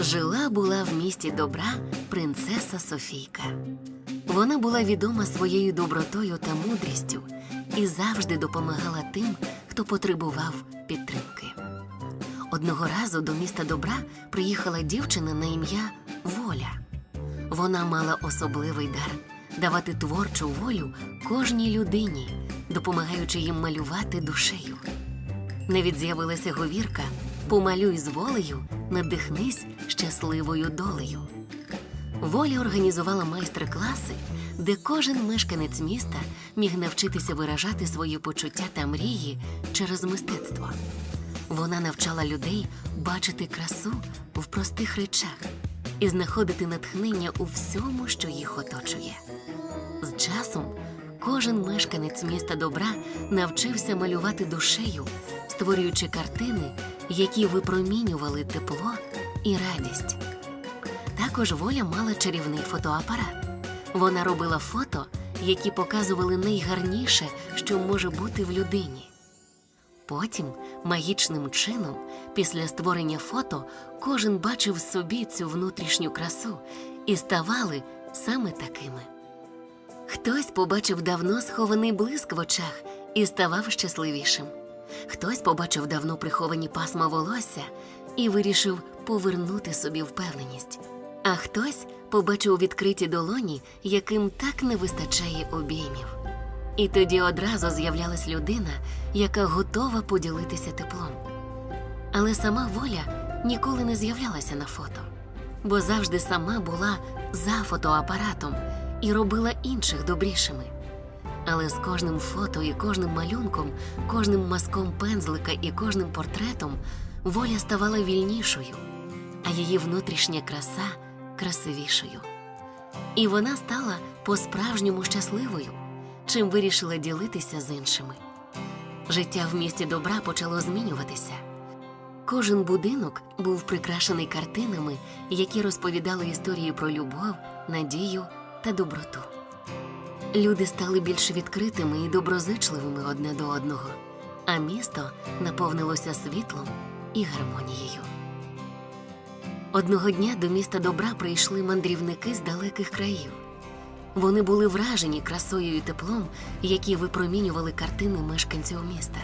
Жила була в місті добра принцеса Софійка. Вона була відома своєю добротою та мудрістю і завжди допомагала тим, хто потребував підтримки. Одного разу до міста добра приїхала дівчина на ім'я Воля. Вона мала особливий дар давати творчу волю кожній людині, допомагаючи їм малювати душею. Навіть з'явилася говірка Помалюй з волею, надихнись щасливою долею. Воля організувала майстер-класи, де кожен мешканець міста міг навчитися виражати свої почуття та мрії через мистецтво. Вона навчала людей бачити красу в простих речах і знаходити натхнення у всьому, що їх оточує. З часом кожен мешканець міста добра навчився малювати душею, створюючи картини, які випромінювали тепло і радість. Також воля мала чарівний фотоапарат. Вона робила фото, які показували найгарніше, що може бути в людині. Потім, магічним чином, після створення фото, кожен бачив собі цю внутрішню красу і ставали саме такими. Хтось побачив давно схований блиск в очах і ставав щасливішим. Хтось побачив давно приховані пасма волосся і вирішив повернути собі впевненість. А хтось побачив відкриті долоні, яким так не вистачає обіймів. І тоді одразу з'являлась людина, яка готова поділитися теплом. Але сама воля ніколи не з'являлася на фото, бо завжди сама була за фотоапаратом і робила інших добрішими. Але з кожним фото і кожним малюнком, кожним мазком пензлика і кожним портретом воля ставала вільнішою, а її внутрішня краса красивішою. І вона стала по-справжньому щасливою, чим вирішила ділитися з іншими. Життя в місті добра почало змінюватися. Кожен будинок був прикрашений картинами, які розповідали історії про любов, надію та доброту. Люди стали більш відкритими і доброзичливими одне до одного, а місто наповнилося світлом і гармонією. Одного дня до міста добра прийшли мандрівники з далеких країв. Вони були вражені красою і теплом, які випромінювали картини мешканців міста.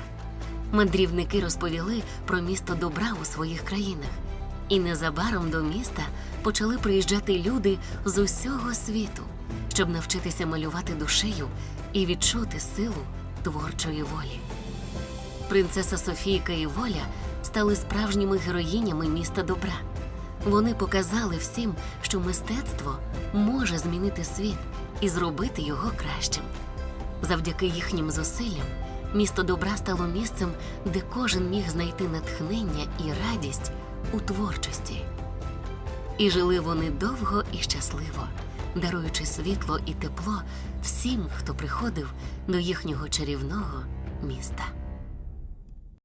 Мандрівники розповіли про місто добра у своїх країнах, і незабаром до міста почали приїжджати люди з усього світу, щоб навчитися малювати душею і відчути силу творчої волі. Принцеса Софійка і Воля стали справжніми героїнями міста добра. Вони показали всім, що мистецтво може змінити світ і зробити його кращим. Завдяки їхнім зусиллям місто добра стало місцем, де кожен міг знайти натхнення і радість у творчості. І жили вони довго і щасливо, даруючи світло і тепло всім, хто приходив до їхнього чарівного міста.